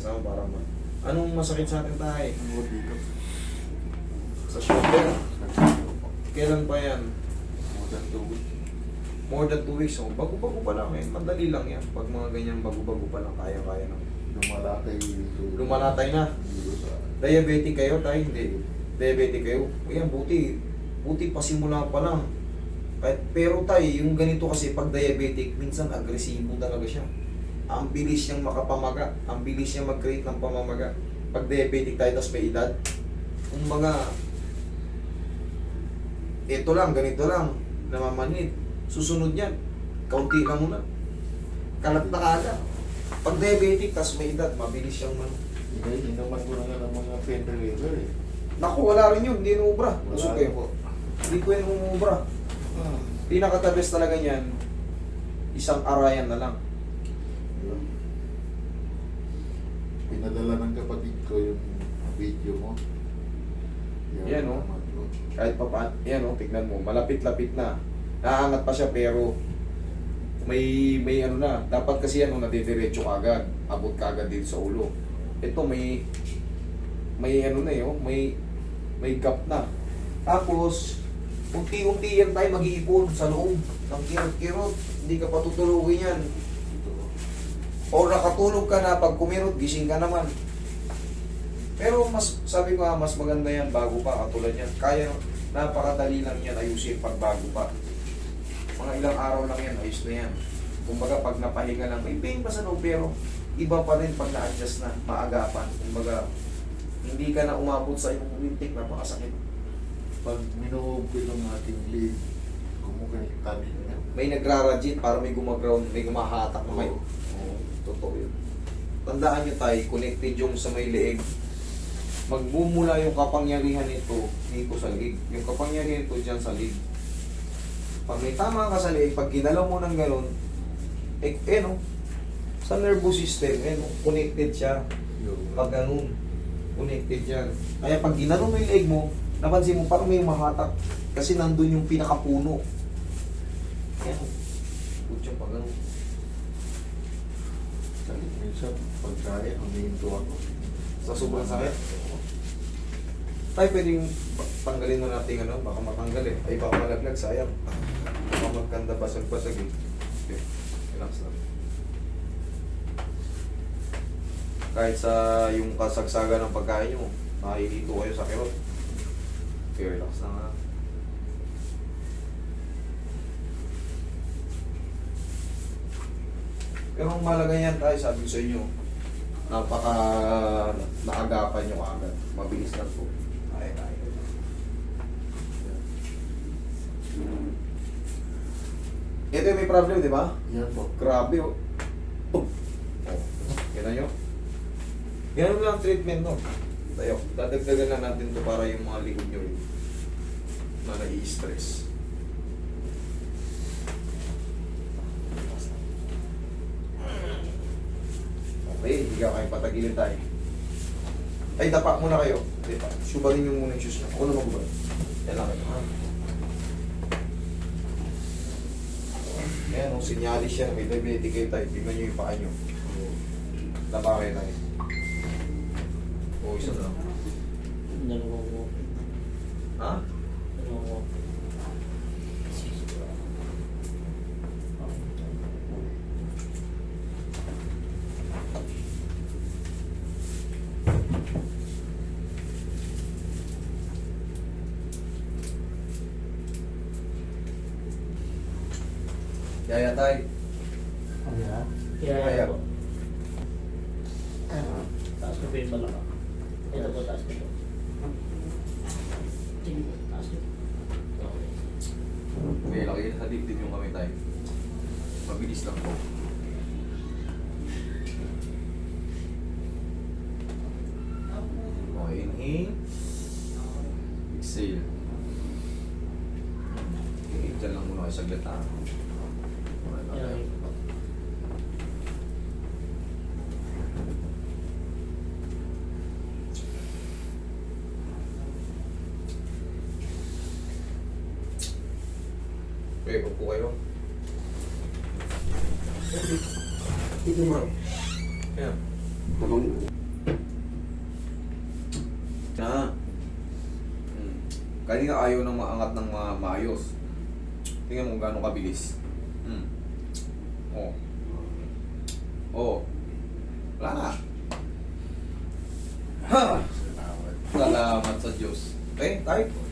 Kasama para ma... Anong masakit sa atin tayo? Sa shoulder? Kailan pa yan? More than two weeks. More than 2 weeks. So, bago-bago pa lang eh. Madali lang yan. Pag mga ganyan bago-bago pa lang, kaya-kaya na. Lumalakay dito. Lumalatay na. Diabetic kayo tayo? Hindi. Diabetic kayo? Ayan, buti. Buti pa simula pa lang. Kahit, pero tayo, yung ganito kasi pag diabetic, minsan agresibo talaga siya. Ang bilis niyang makapamaga. Ang bilis niyang mag-create ng pamamaga. Pag diabetic tayo, tapos may edad. Kung mga, ito lang, ganito lang, namamanid. Susunod yan, kaunti lang muna. Kalat na kaagad. Pag diabetic, tapos may edad, mabilis siyang man. Hindi, inaman ko na nga ng mga reliever eh. Naku, wala rin yun, hindi. Wala Gusto kayo. po. Hindi ko yung umubra. Ah. Pinaka-tabes talaga niyan, isang arayan na lang. Yun. Pinadala ng kapatid ko yung video mo. Yan, oh. naman yun. Kahit pa pa, yan o, tignan mo, malapit-lapit na. Naangat pa siya pero may may ano na, dapat kasi ano nadidiretso kagad, abot kagad dito sa ulo. Ito may may ano na 'yo, may may gap na. Tapos unti-unti yan tayo mag-iipon sa loob ng kirot-kirot. Hindi ka patutulugin yan. O nakatulog ka na, pag kumirot, gising ka naman. Pero mas, sabi ko nga, mas maganda yan bago pa, katulad yan. Kaya, napakadali lang yan ayusin pag bago pa. Mga ilang araw lang yan, ayos na yan. Kumbaga, pag napahinga lang, may pain pa sa loob, pero iba pa rin pag na-adjust na, maagapan. Kumbaga, hindi ka na umabot sa yung lintik, napakasakit. Pag minuhog ko yung ating lead, kumukulit tabi niya. May nagrarajit para may gumaground, may gumahatak na. Oo. Oo, totoo yun. Tandaan nyo tayo, connected yung sa may leeg. Magmumula yung kapangyarihan nito dito sa leeg. Yung kapangyarihan nito dyan sa leeg. Pag may tama ka sa leeg, pag ginalaw mo ng ganun, eh, eh no, sa nervous system, eh no, connected siya. Pag ganun, connected yan. Kaya pag ginalaw mo yung leeg mo, napansin mo parang may mahatak. Kasi nandun yung pinakapuno. Yan. Kutyo pag ganun. Salit minsan, pagkain, huminto ako. Sa sobrang sakit? Tay, pwedeng tanggalin mo natin ano, baka matanggal eh. Ay, baka malaglag, sayang. Baka magkanda basag-basag eh. Okay, relax lang. Kahit sa yung kasagsaga ng pagkain nyo, makikito kayo sa kirot. Okay, relax lang ha. Pero ang malaga yan tayo, sabi ko sa inyo, napaka naagapan nyo agad. Mabilis lang po. Ay, ay. Ito yung may problem, di ba? Yan po. Grabe, oh. Oh. Oh. Kita nyo? Ganun lang ang treatment, no? Tayo, dadagdagan na natin to para yung mga likod nyo eh, na nai-stress. Okay, higa kayo, patagilin tayo. Ay, dapa muna kayo. Di ba? Subarin nyo muna yung shoes nyo. Ako na magubad. Yan lang kayo. Ayan, oh, sinyalis yan. May diabetic kayo tayo. Tingnan nyo yung paa nyo. Dapa kayo tayo. O, isa na lang. Dalawa ko. Ha? Dalawa ko. Yaya tayo. Kaya? Kaya. Kaya po. Taas ko pa yung balaka. Ito po, taas ko po. Sige po, taas ko. Okay. May laki sa dibdib yung kamay tayo. Mabilis lang po. Okay, inhale. Exhale. Okay, dyan lang muna kayo saglit ha. Okay, okay. Yan. Okay, upo kayo. Dito mo. Ayan. Habang Na. Hmm. Kanina ayaw nang maangat ng mga maayos. Tingnan mo gaano kabilis. Hmm. Oh. Oh. Wala na. Ha! Salamat. Salamat sa Diyos. Okay, tayo.